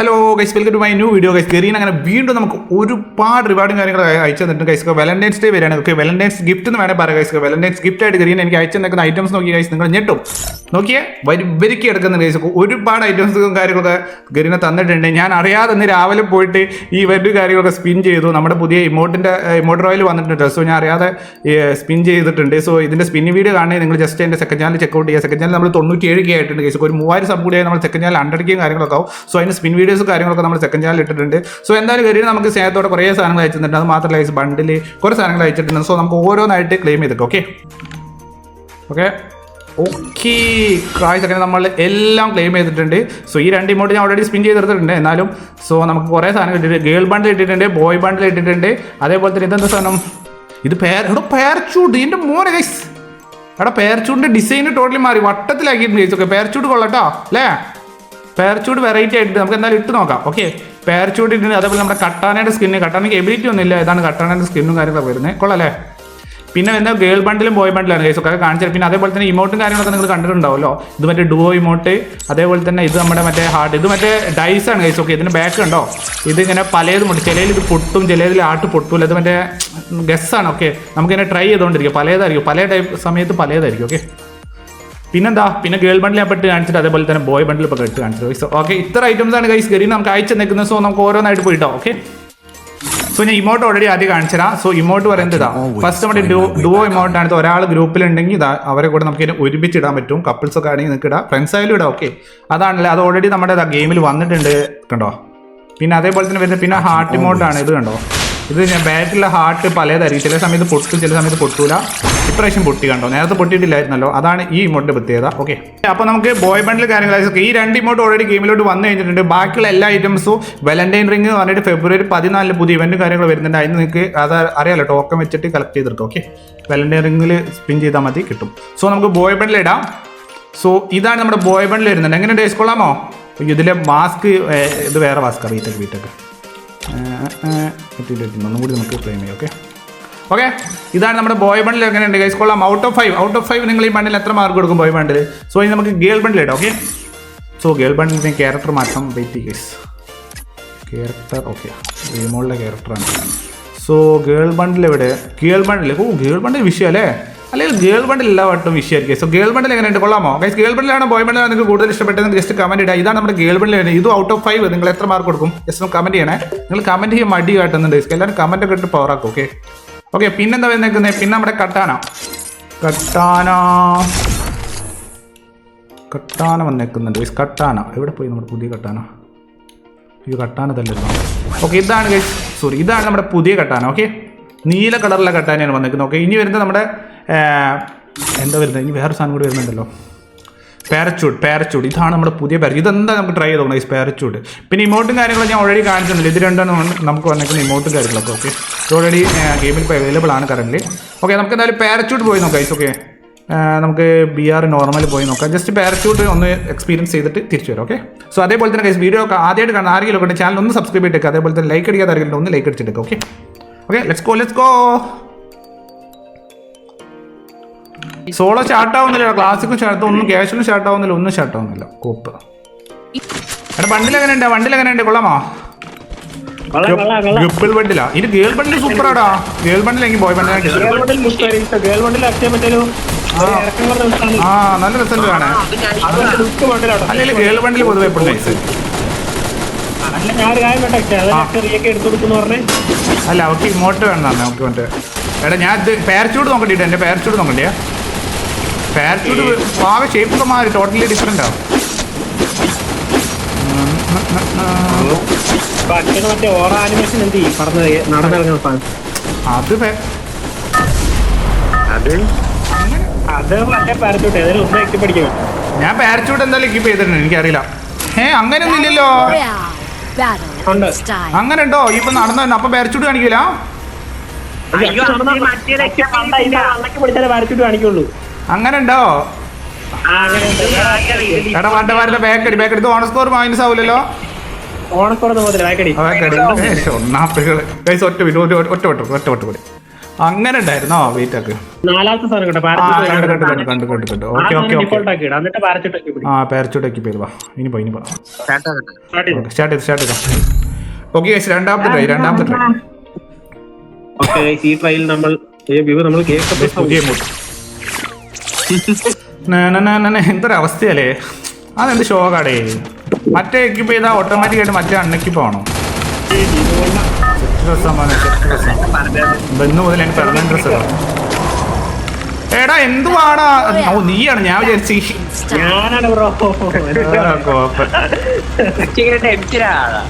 Hello guys welcome to my new video guys Garena അങ്ങനെ വീണ്ടും നമുക്ക് ഒരുപാട് റിവാർഡും കാര്യങ്ങളൊക്കെ അയച്ചു തന്നിട്ടുണ്ട് ഗൈസ് വാലന്റൈൻസ് ഡേ വരെയാണ്. ഓക്കെ വാലന്റൈൻസ് ഗിഫ്റ്റ് എന്ന് വേണേൽ പറയാം ഗൈസ് വാലന്റൈൻസ് ഗിഫ്റ്റ് ആയിട്ട് ഗരീൻ എനിക്ക് അയച്ചു നിൽക്കുന്ന ഐറ്റംസ് നോക്കി ഗൈസ് നിങ്ങൾ ഞെട്ടും. നോക്കിയേ വരി വരിക്കി എടുക്കുന്ന ഗൈസ് ഒരുപാട് ഐറ്റംസും കാര്യങ്ങളൊക്കെ ഗരീനെ തന്നിട്ടുണ്ട്. ഞാൻ അറിയാതെ ഇന്ന് രാവിലെ പോയിട്ട് ഈ വലിയ കാര്യങ്ങളൊക്കെ സ്പിൻ ചെയ്തു. നമ്മുടെ പുതിയ ഇമോട്ടിന്റെ ഇമോട്ട് റോയിൽ വന്നിട്ടുണ്ട് സോ ഞാൻ അറിയാതെ സ്പിൻ ചെയ്തിട്ടുണ്ട്. സോ ഇതിന്റെ സ്പിൻ വീഡിയോ കാണുന്നത് നിങ്ങൾ ജസ്റ്റ് എന്റെ സെക്കൻഡ് ചാനൽ ചെക്കൗട്ട് ചെയ്യുക. സെക്കൻഡ് ചാനൽ നമ്മൾ തൊണ്ണൂറ്റി ഏഴ് കെ ആയിട്ടുണ്ട് ഗൈസ് ഒരു മൂവായിരം സബ് കൂടിയായി നമ്മൾ സെക്കൻഡ് ചാനൽ ഹൺഡ്രഡ് കാര്യങ്ങളൊക്കെ ആവും. സോ അതിന് സ്പിൻ വീഡിയോസ് കാര്യങ്ങളൊക്കെ നമ്മൾ സെക്കൻഡ് ചാനൽ ഇട്ടിട്ടുണ്ട്. സോ എന്തായാലും കയറി നമുക്ക് സ്നേഹത്തോടെ കുറേ സാധനങ്ങൾ അയച്ചിട്ടുണ്ട്. അത് മാത്രമല്ല ഐസ് ബണ്ടിൽ കുറേ സാധനങ്ങൾ അയച്ചിട്ടുണ്ട്. സോ നമുക്ക് ഓരോന്നായിട്ട് ക്ലെയിം ചെയ്തൊക്കെ ഓക്കെ ഓക്കെ ഓക്കെ കാഴ്ച അങ്ങനെ നമ്മൾ എല്ലാം ക്ലെയിം ചെയ്തിട്ടുണ്ട്. സോ ഈ രണ്ട് ഇമോട്ട് ഞാൻ ഓൾറെഡി സ്പിൻ ചെയ്തെടുത്തിട്ടുണ്ട്. എന്നാലും സോ നമുക്ക് കുറേ സാധനം കിട്ടിയിട്ടുണ്ട് ഗേൾ ബണ്ടിൽ ഇട്ടിട്ടുണ്ട് ബോയ് ബണ്ടിൽ ഇട്ടിട്ടുണ്ട്. അതേപോലെ തന്നെ ഇതെന്താ സാധനം? ഇത് പേർ എടോ പേർച്ചൂട്ട് ഇതിന്റെ മോനെ ഗൈസ് എടാ പേർച്ചൂട്ടിന്റെ ഡിസൈൻ ടോട്ടലി മാറി. വട്ടത്തിലാക്കിയിട്ടുണ്ട് ഗൈസ് ഓക്കെ പേർച്ചൂട്ട് കൊള്ളട്ടോ അല്ലേ? പേർച്ചൂട്ട് വെറൈറ്റി ആയിട്ട് നമുക്ക് എന്തായാലും ഇട്ട് നോക്കാം. ഓക്കെ പേർച്ചൂട് ഇട്ടുണ്ട് അതേപോലെ നമ്മുടെ കട്ടാനയുടെ സ്കിന്ന് കട്ടാനയ്ക്ക് എബിലിറ്റി ഒന്നും ഇല്ല ഇതാണ് കട്ടാനയുടെ സ്കിന്നും കാര്യങ്ങളൊക്കെ വരുന്നത്. കൊള്ളാല്ലേ പിന്നെ എന്താ ഗേൾ ബണ്ടിലും ബോയ് ബണ്ടിലാണ് കേസ് ഒക്കെ കാണിച്ചത് പിന്നെ അതേപോലെ തന്നെ ഇമോട്ടും കാര്യങ്ങളൊക്കെ നിങ്ങൾ കണ്ടിട്ടുണ്ടാവല്ലോ ഇത് മറ്റേ ഡുവോ ഇമോട്ട് അതേപോലെ തന്നെ ഇത് നമ്മുടെ മറ്റേ ഹാർട്ട് ഇത് മറ്റേ ഡൈസ് ആണ് കേസ് ഓക്കെ ഇതിന് ബാക്ക് ഉണ്ടോ? ഇതിങ്ങനെ പലതും ഉണ്ട്. ചിലയിൽ ഇത് പൊട്ടും ചിലയിൽ ആട്ട് പൊട്ടൂല. ഇത് മറ്റേ ഗസ്സാണ് ഓക്കെ നമുക്കിങ്ങനെ ട്രൈ ചെയ്തുകൊണ്ടിരിക്കും. പലതായിരിക്കും. പല ടൈപ്പ് സമയത്ത് പലതായിരിക്കും. ഓക്കെ പിന്നെന്താ? പിന്നെ ഗേൾ ബണ്ടിൽ പെട്ട് കാണിച്ചിട്ട് അതേപോലെ തന്നെ ബോയ് ബണ്ടിൽ ഇപ്പോൾ കെട്ട് കാണിച്ചത് ഓക്കെ ഇത്ര ഐറ്റംസ് ആണ് ഗൈസ് ഗരി നമുക്ക് അയച്ചു നിൽക്കുന്നത് സോ നമുക്ക് ഓരോന്നായിട്ട് പോയിട്ടോ ഓക്കെ സോ ഞാൻ ഇമോട്ട് ഓൾറെഡി ആദ്യം കാണിച്ചുതരാം. സോ ഇമോട്ട് പറയുന്നത് ഇതാ. ഫസ്റ്റ് നമ്മുടെ ഡുവോ ഡുവോ ഇമോട്ട് ആണ്. ഒരാൾ ഗ്രൂപ്പിലുണ്ടെങ്കിൽ ഇതാ അവരെ കൂടെ നമുക്ക് ഇതിനെ ഒരുമിച്ച് ഇടാൻ പറ്റും. കപ്പിൾസ് ഒക്കെ ആണെങ്കിൽ നിൽക്കുക ഇടാം. ഫ്രണ്ട്സ് ആയാലും ഇടാം. ഓക്കെ അതാണല്ലേ. അത് ഓൾറെഡി നമ്മുടെ ഗെയിമിൽ വന്നിട്ടുണ്ട്. കണ്ടോ? പിന്നെ അതേപോലെ തന്നെ വരുന്നത് പിന്നെ ഹാർട്ട് ഇമോട്ടാണ് ഇത് കണ്ടോ? ഇത് ഞാൻ ബാറ്റിലെ ഹാർട്ട് പലതായിരിക്കും ചില സമയത്ത് പൊട്ടും ചില സമയത്ത് പൊട്ടൂല. ഇപ്രാവശ്യം പൊട്ടി കണ്ടോ? നേരത്തെ പൊട്ടിയിട്ടില്ലായിരുന്നല്ലോ. അതാണ് ഈ ഇമോട്ട് പ്രത്യേകത. ഓക്കെ അപ്പോൾ നമുക്ക് ബോയ് ബണ്ടിൽ കാര്യങ്ങൾ. ഈ രണ്ട് ഇമോട്ട് ഓൾറെഡി ഗെയിമിലോട്ട് വന്നു കഴിഞ്ഞിട്ടുണ്ട്. ബാക്കിയുള്ള എല്ലാ ഐറ്റംസും വാലന്റൈൻ റിംഗ് എന്ന് പറഞ്ഞിട്ട് ഫെബ്രുവരി പതിനാലിന് പുതിയ ഇവന്റ് കാര്യങ്ങൾ വരുന്നുണ്ട്. അതിന് നിങ്ങൾക്ക് അത് അറിയാലോ ടോക്കൺ വെച്ചിട്ട് കളക്ട് ചെയ്തിട്ട്. ഓക്കെ വാലന്റൈൻ റിംഗിൽ സ്പിൻ ചെയ്താൽ മതി കിട്ടും. സോ നമുക്ക് ബോയ് ബണ്ടിൽ ഇടാം. സോ ഇതാണ് നമ്മുടെ ബോയ് ബണ്ടിൽ വരുന്നുണ്ട്. എങ്ങനെ ഡേസ് കൊള്ളാമോ? ഇതിലെ മാസ്ക് ഇത് വേറെ മാസ്ക് വീട്ടൊക്കെ വീട്ടൊക്കെ ഒന്നും കൂടി നമുക്ക് ക്ലെയിം ചെയ്യാം ഓക്കെ ഓക്കെ ഇതാണ് നമ്മുടെ ബോയ് ബണ്ടിൽ എങ്ങനെയുണ്ട് ഗൈസ് കൊള്ളാം. Out of five out of five നിങ്ങൾ ഈ ബണ്ടിൽ എത്ര മാർക്ക് കൊടുക്കും ബോയ് ബണ്ടിൽ സോ ഇനി നമുക്ക് ഗേൾ ബണ്ടിൽ ഇടാം okay so girl bundle character മാറ്റം. വെയിറ്റ് ഗൈസ് ക്യാരക്ടർ ഓക്കെ ഗെയിമുള്ള ക്യാരക്ടറാണ് സോ ഗേൾ ബണ്ടിൽ എവിടെ? ഗേൾ ബണ്ടിൽ ഓ ഗേൾ ബണ്ടിൽ വിഷയം അല്ലേ? അല്ലെങ്കിൽ ഗേൾ ബണ്ടിൽ എല്ലാ വട്ടം വിഷയമായിരിക്കും. സോ ഗേൾ ബണ്ടിൽ എങ്ങനെയുണ്ട്? കൊള്ളാമോ? ഗൈസ് ഗേൾ ബണ്ടിലാണോ ബോയ് ബണ്ടിലാണ് നിങ്ങൾക്ക് കൂടുതൽ ഇഷ്ടപ്പെട്ടത് ജസ്റ്റ് കമന്റ് ഇടുക ഇതാണ് നമ്മുടെ ഗേൾ ബണ്ടിൽ ഇത് ഔട്ട് ഓഫ് ഫൈവ് നിങ്ങൾ എത്ര മാർക്ക് കൊടുക്കും? ജസ്റ്റ് ഒന്ന് കമന്റ് ചെയ്യണേ. നിങ്ങൾ കമന്റ് ചെയ്യാൻ മടി കാട്ടുന്നുണ്ട് ഗൈസ് എല്ലാവരും കമന്റ് ഒക്കെ ഇട്ട് പവർ ഓക്കെ ഓക്കെ പിന്നെന്താ വരുന്നേക്കുന്നത് പിന്നെ നമ്മുടെ കട്ടാന. കട്ടാന. കട്ടാന വന്നേക്കുന്നുണ്ട്. ഗൈസ് കട്ടാന. എവിടെ പോയി നമ്മുടെ പുതിയ കട്ടാന? ഈ കട്ടാന കട്ടാനതല്ലല്ലോ ഓക്കെ ഇതാണ് ഗൈസ് സോറി ഇതാണ് നമ്മുടെ പുതിയ കട്ടാന ഓക്കെ നീല കളറിലെ കട്ടാനയാണ് വന്നേക്കുന്നത് ഓക്കെ ഇനി വരുന്നത് നമ്മുടെ എന്താ വരുന്നത്? ഇനി വേറെ സാധനം കൂടി വരുന്നുണ്ടല്ലോ. പാരച്ചൂട് പാരച്ചൂട് ഇതാണ് നമ്മുടെ പുതിയ പാര ഇതെന്താ നമുക്ക് ട്രൈ ചെയ്ത് ഈ പാരച്ചൂട്ട് പിന്നെ ഇമോട്ടും കാര്യങ്ങളും ഞാൻ ഓൾറെഡി കാണിച്ചിട്ടുണ്ട്. ഇത് രണ്ടാണ് നമുക്ക് വന്നിരിക്കുന്ന ഇമോട്ടും കാര്യങ്ങളൊക്കെ ഓക്കെ ഇത് ഓൾറെഡി ഗെയിമിൽ ഇപ്പോൾ അവൈലബിൾ ആണ് കറണ്ട് ഓക്കെ നമുക്ക് എന്തായാലും പാരച്ചൂട്ട് പോയി നോക്കാം ഐസ് ഓക്കെ നമുക്ക് ബി ആർ നോർമൽ പോയി നോക്കാം. ജസ്റ്റ് പാരച്ചൂട്ട് ഒന്ന് എക്സ്പീരിയൻസ് ചെയ്തിട്ട് തിരിച്ചു വരാം ഓക്കെ സോ അതേപോലെ തന്നെ കൈസ് വീഡിയോ ഒക്കെ ആദ്യമായിട്ട് കാണാൻ ആരെങ്കിലും ഒക്കെ ചാനൽ ഒന്ന് സബ്സ്ക്രൈബ് ചെയ്തിട്ട് അതേപോലെ തന്നെ ലൈക്ക് അടിക്കാതെ ആരെങ്കിലും ഒന്ന് like അടിച്ചിട്ടേക്ക് okay okay let's go let's go solo start ആവുന്നില്ല ക്ലാസിക്കും സ്റ്റാർട്ട് ഒന്നും ക്യാഷിലും സ്റ്റാർട്ട് ആവുന്നില്ല ഒന്നും സ്റ്റാർട്ട് ആവുന്നില്ല കോപ്പ്. എടാ ബണ്ടിൽ എങ്ങനെയുണ്ട്? ബണ്ടിൽ എങ്ങനെയുണ്ട്? കൊള്ളാമോ? കൊള്ളാം, കൊള്ളാം, കൊള്ളാം. ഗപ്പിൾ ബണ്ടിലാ ഇത് ഗേൾ ബണ്ടിൽ സൂപ്പറാടാ. ഗേൾ ബണ്ടിലെങ്കിൽ ബോയ് ബണ്ടിലാണ് ബണ്ടിൽ ബണ്ടിൽ. ആ. നല്ല റിസൾട്ട് കാണേ. അല്ലെങ്കിൽ ഗേൾ ബണ്ടിൽ പൊതുവെ എപ്പോഴും നൈസ് അല്ല, അവർക്ക് ഇങ്ങോട്ട് വേണം നമുക്ക് മറ്റേ എടാ ഞാൻ ഇത് നോക്കണ്ടിട്ട് എന്റെ പാരച്ചൂട്ട് നോക്കണ്ടേ? പാരച്ചൂട്ട് പാവ ഷേപ്പ് ഒക്കെ മാറി ടോട്ടലി ഡിഫറെന്റ് ആവും അത് ഒന്ന് ഞാൻ പാരച്ചൂട്ട് എന്തായാലും കീപ്പ് ചെയ്തിട്ടുണ്ട് എനിക്കറിയില്ല. ഏ അങ്ങനെയൊന്നും ഇല്ലല്ലോ. Battle ഉണ്ട്. style. അങ്ങനെ ഉണ്ടോ? ഇപ്പൊ നടന്നു? അപ്പൊ പാരച്ചൂട്ട് കാണിക്കില്ല അയ്യോ കാണിക്കുള്ളൂ. അങ്ങനെ ഉണ്ടോ. എടാ വണ്ട വാരുടെ ബേക്കടി ബേക്കടി ഇത് ഓൺ സ്കോർ മൈനസ് ആവില്ലല്ലോ അങ്ങനെ ഉണ്ടായിരുന്നോ കേട്ടോ. ആ പാരച്ചൂട്ട് വാ. ഇനി പോ ഇനി പോ സ്റ്റാർട്ട് സ്റ്റാർട്ട് ചെയ്ത്? സ്റ്റാർട്ട് ചെയ്ത് ഓക്കെ ഗൈസ് രണ്ടാമത്തെ ട്രൈ രണ്ടാമത്തെ ട്രൈ ഓക്കെ ഈ ട്രൈയിൽ നമ്മൾ നമ്മൾ കേക്ക് പുതിയ മൂട്ട് എന്തൊരു അവസ്ഥയല്ലേ അതെന്ത് ഷോക്കാടേ മറ്റേ എക്യുപ്പ് ചെയ്താൽ ഓട്ടോമാറ്റിക് ആയിട്ട് മറ്റേ അണ്ണയ്ക്ക് ആണോ? ഡ്രസ്സാണ് ഇന്ന് മുതൽ എനിക്ക് പെർമനന്റ് ഡ്രസ് എടാ എന്തുവാടാ? ഓ നീയാണ് ഞാൻ വിചാരിച്ചു. ഞാനാണ് ബ്രോ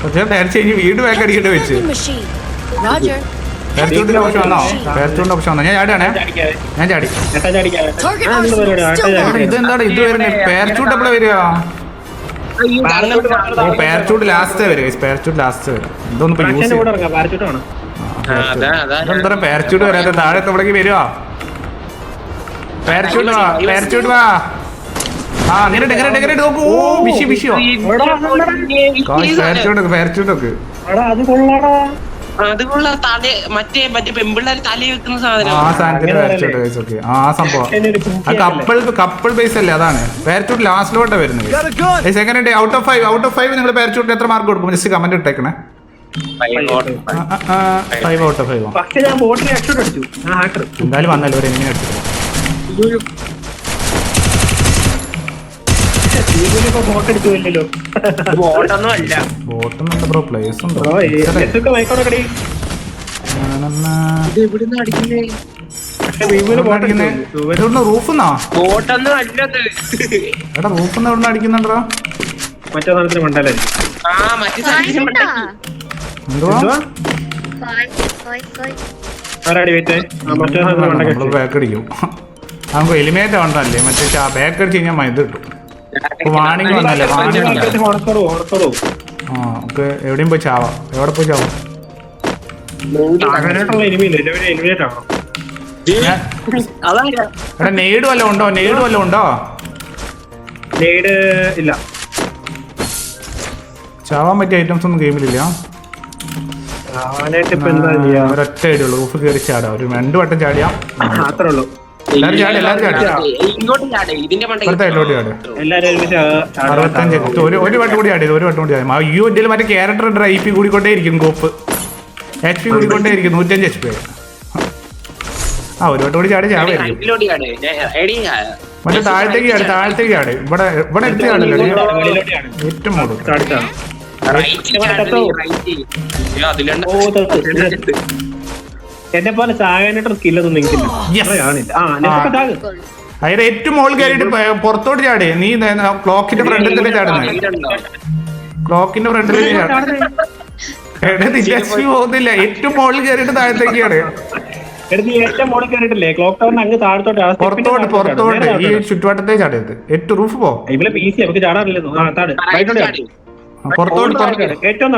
പക്ഷേ പേരച്ച് കഴിഞ്ഞ് വീട് ബാക്ക് അടിക്കേണ്ടി വെച്ച്. പേരച്ചൂട്ടിന്റെ ഓപ്ഷൻ വന്നോ? പേരച്ചൂട്ടിന്റെ ഓപ്ഷൻ വന്നോ? ഞാൻ ചാടിയാണേ. ഞാൻ ചാടി. ഇതെന്താണ്? ഇതെന്താടാ ഇത് വരുന്നത് പേരച്ചൂട്ട് എപ്പോഴാ വരിക? ഓ പേരച്ചൂട്ട് ലാസ്റ്റ് വരും പേരച്ചൂട്ട് ലാസ്റ്റ് വരും ഇതൊന്നും ഇപ്പൊ യൂസ് എന്താ പാരച്യൂട്ട് വരാത്ത താഴെ എവിടേക്ക് വരുവാ പാരച്യൂട്ട് വാ പാരച്യൂട്ട് വാ. ആ അങ്ങനെ ഡെക്കറേറ്റ് ഡെക്കറേറ്റ് നോക്കൂ. ഓ ബിഷി ബിഷിയോ പാരച്യൂട്ട് ഒക്കെ പാരച്യൂട്ട് അതുകൊള്ള തല മറ്റേ മറ്റേ പെമ്പിള്ളേർ തല വെക്കുന്ന സാധനം. ആ സാധനത്തിന് പാരച്യൂട്ട് ഗൈസ് ഓക്കെ ആ സംഭവം. ആ? കപ്പിൾ കപ്പിൾ ബേസ് അല്ലേ? അതാണ്. പാരച്യൂട്ട് ലാസ്റ്റിലോട്ടാ വരുന്നത്. Second out of five out of five നിങ്ങൾ പാരച്യൂട്ടിന് എത്ര മാർക്ക് കൊടുക്കും? ജസ്റ്റ് കമന്റ് ഇട്ടേക്കണേ. ഫൈവ് ഔട്ട് ഓഫ് ഫൈവ് എന്തായാലും വന്നല്ലോ ഒരു എങ്ങനെ എടുത്തു ബോട്ടൊന്നും അല്ല ബോട്ടൊന്നും ബ്രോ പ്ലേസ് ഉണ്ട് ബ്രോ മൈക്കോടക്കടി ഇത് അടിക്കുന്നേ? ഇവിടുന്ന് റൂഫെന്നാ ബോട്ടൊന്നും അല്ലത് എടാ റൂഫെന്ന് അടിക്കുന്നുണ്ടോ മറ്റേ മണ്ടല്ലേ ആ മറ്റേ. എന്തുവാ. ആരാടി വെയിറ്റ് ആ മറ്റേ സാധനത്തിന് മണ്ടൊക്കെ ബാക്ക് അടിക്കും. നമുക്ക് എലിമിനേറ്റ് ആവണ്ടല്ലേ മറ്റേ ബാക്ക് അടിച്ച് കഴിഞ്ഞാൽ മൈദ കിട്ടും. വാണിംഗ് വന്നല്ലേ? വാണിംഗ് നമുക്ക് എവിടെയും പോയി ചാവാം. എവിടെ പോയി ചാവാം? എടാ നെയ്ഡ് വല്ലതും ഉണ്ടോ? നെയ്ഡ് വല്ലതും ഉണ്ടോ? നെയ്ഡ് ഇല്ല. ചാവാൻ പറ്റിയ ഐറ്റംസ് ഒന്നും ഗെയിമിലില്ല ഒരൊറ്റ ഐഡിയുള്ളൂ റൂഫ് കയറി ചാടാം. ഒരു രണ്ടു വട്ടം ചാടിയാ അത്രേ ഉള്ളൂ. അറുപത്തഞ്ച് ഒരു ഒരു വട്ടം കൂടി ആടിയത് ഒരു വട്ടം കൂടി ആടി അയ്യോ ഇന്ത്യയിൽ മറ്റേ ക്യാരക്ടർ ഉണ്ട് ഐ പി കൂടിക്കൊണ്ടേ ഇരിക്കും കോപ്പ് എച്ച് പി കൂടിക്കൊണ്ടേ ഇരിക്കും നൂറ്റഞ്ച് എച്ച് പി ആ ഒരു വട്ടം കൂടി ചാടി ചാടേ. മറ്റേ താഴത്തേക്ക് ചാടി താഴത്തേക്ക് ചാടി. ഇവിടെ ഇവിടെ എടുത്ത് ചാടില്ല. ഏറ്റവും മോഡ് ചാടിച്ചാണ്. എന്നെ പോലെ ചാകാനായിട്ട് സ്കില്ലൊന്നും നിങ്ങൾക്കില്ല അതായത് ഏറ്റവും മോൾ കയറിയിട്ട് പുറത്തോട്ട് ചാടി. നീ ക്ലോക്കിന്റെ ഫ്രണ്ടിൽ തന്നെ ചാടുന്നത് ക്ലോക്കിന്റെ ഫ്രണ്ടിൽ തന്നെ പോകുന്നില്ല. ഏറ്റവും മുകളിൽ കയറിയിട്ട് താഴത്തേക്കാണ്. മോളിൽ പുറത്തോട്ട് പുറത്തോട്ട്. ഈ. ചുറ്റുവട്ടത്തെ ചാടരുത്. ഏറ്റവും റൂഫ് പോ. പുറത്തോട്ട്. ഏറ്റവും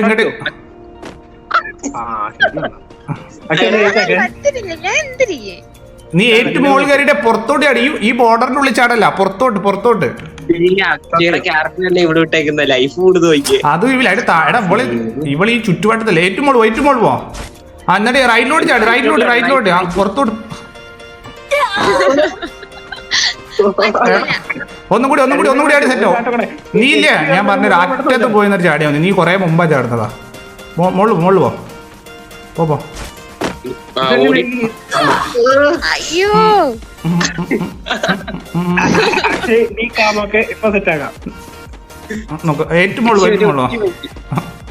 ഇങ്ങോട്ട് നീ ഏറ്റവും മുകളിൽ കയറിയിട്ട് പുറത്തോട്ട് അടിയും ഈ- ഈ ബോർഡറിന്റെ ഉള്ളിൽ ചാടല്ല. പുറത്തോട്ട് പുറത്തോട്ട്. അത് ഇവൾ താഴെ ഇവൾ ഇവൾ ഈ ചുറ്റുപാട്ടത്തില്ല ഏറ്റവും മോൾ ഏറ്റവും മോൾ പോ ആ എന്നിട്ട് റൈറ്റിലോട്ട് ചാടി റൈറ്റിലോട്ട് റൈറ്റിലോട്ട് ആ പുറത്തോട്ട്. ഒന്നും കൂടി ഒന്നും കൂടി ഒന്നും കൂടി ആയിട്ട് സെറ്റോ നീ ഇല്ലേ? ഞാൻ പറഞ്ഞ അറ്റത്ത് പോയി എന്നിട്ട് ചാടിയാ നീ കൊറേ മുമ്പാ ചാടുന്നതാ. മോൾ മോൾ പോ പോ പോ ആ, ഓടി. അയ്യോ. ഈ കാമൊക്കെ ഇപ്പൊ സെറ്റ് ആക്കാം. നോക്ക് ഏറ്റവും മുകളിൽ ഏറ്റവും മുകളിൽ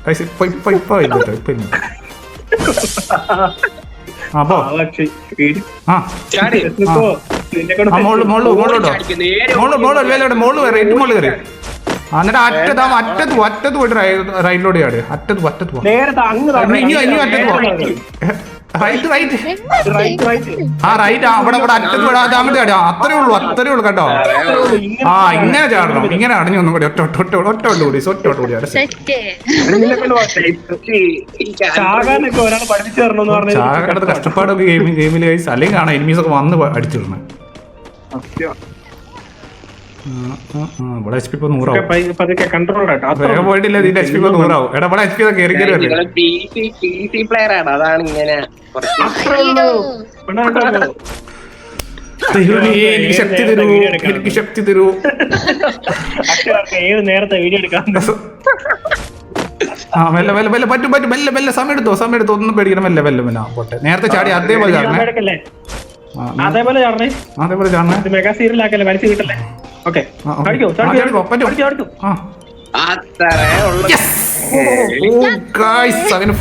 പൈസ ഇപ്പൊ ഇപ്പൊ ഇപ്പൊ ഇല്ല ഇപ്പൊ ഇല്ല ആ പോ. ആ, മോൾ മോൾ മോളോട്ടോ മോൾ മോൾ അല്ലേ മോൾ കയറി ഏറ്റവും മോൾ കയറി. എന്നിട്ട് അറ്റത്ത് ആ അറ്റത്ത് അറ്റത്ത് പോയിട്ട് റൈറ്റിലോട്ട് ചാട്. അറ്റത്ത് അറ്റത്ത് പോ നേരെ താ- അങ്ങ് താ- ഇനി ഇനി അറ്റത്ത് പോ റൈറ്റ് റൈറ്റ്. Right right. ആ റൈറ്റ് അവിടെ അവിടെ അറ്റത്ത് വിടാ അങ്ങോട്ട് ചാടി. അത്രേ ഉള്ളൂ അത്രേ ഉള്ളൂ കേട്ടോ ആ ഇങ്ങനെ ചാടണം. ഇങ്ങനെ അടഞ്ഞു ഒന്നും കൂടി ഒറ്റ ഒറ്റ ഒറ്റ ഒറ്റ ഒട്ട് കൂടി ഒറ്റ ഒറ്റ കൂടി ചാകടത്ത് കഷ്ടപ്പാടൊക്കെ ഗെയിം ഗെയിമിൽ കഴിച്ച് അല്ലെങ്കിൽ കാണാം എനിമീസ് ഒക്കെ വന്ന് അടിച്ചിടണം ഇവിടെ എച്ച് പി ഇപ്പൊ നൂറാവും. പതുക്കെ കൺട്രോൾ കേട്ടോ അത്ര വേഗം പോയിട്ടില്ല ഇതിന്റെ എച്ച് പി ഇപ്പൊ നൂറാവും. എടാ ഇവിടെ എച്ച് പി കയറി കയറി എനിക്ക് ശക്തി തരൂ. എനിക്ക് ശക്തി തരൂ. ഏത് നേരത്തെ വീഡിയോ എടുക്കാൻ ആ മെല്ലെ മെല്ലെ മെല്ലെ പറ്റും പറ്റും. മെല്ലെ മെല്ലെ സമയം എടുത്തോ സമയം എടുത്തോ. ഒന്നും പേടിക്കണം മെല്ലെ മെല്ലെ മെല്ലെ. പോട്ടെ. നേരത്തെ ചാടി അതേപോലെ ചാടണേ. അതേപോലെ ചാടണേ. അതേപോലെ ചാടണേ. മെഗാ സീരിയൽ മരിച്ചു കിട്ടല്ലേ ഓക്കെ.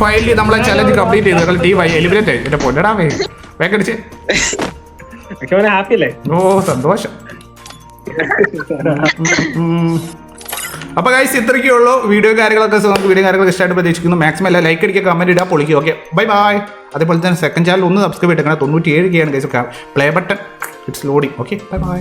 ഫൈനലി നമ്മളെ ചലഞ്ച് കംപ്ലീറ്റ് ചെയ്തു. ടീം ആയി. എലിമിനേറ്റ് ആയി. എന്റെ വേക്കടിച്ച് ഓ സന്തോഷം. ഉം. അപ്പൊ ഗൈസ് ഇത്രയ്ക്കേ ഉള്ളൂ. വീഡിയോ കാര്യങ്ങളൊക്കെ നമുക്ക് വീഡിയോ കാര്യങ്ങളൊക്കെ ഇഷ്ടമായിട്ട് പ്രതീക്ഷിക്കുന്നു. മാക്സിമം എല്ലാം ലൈക്ക് അടിക്കുക കമന്റ് ഇടുക പൊളിക്കുക. ഓക്കെ ബൈ ബൈ അതേപോലെ തന്നെ സെക്കൻഡ് ചാനൽ ഒന്ന് സബ്സ്ക്രൈബ് ചെയ്തേക്കണം തൊണ്ണൂറ്റി ഏഴ് കെയാണ് guys play button it's loading okay bye bye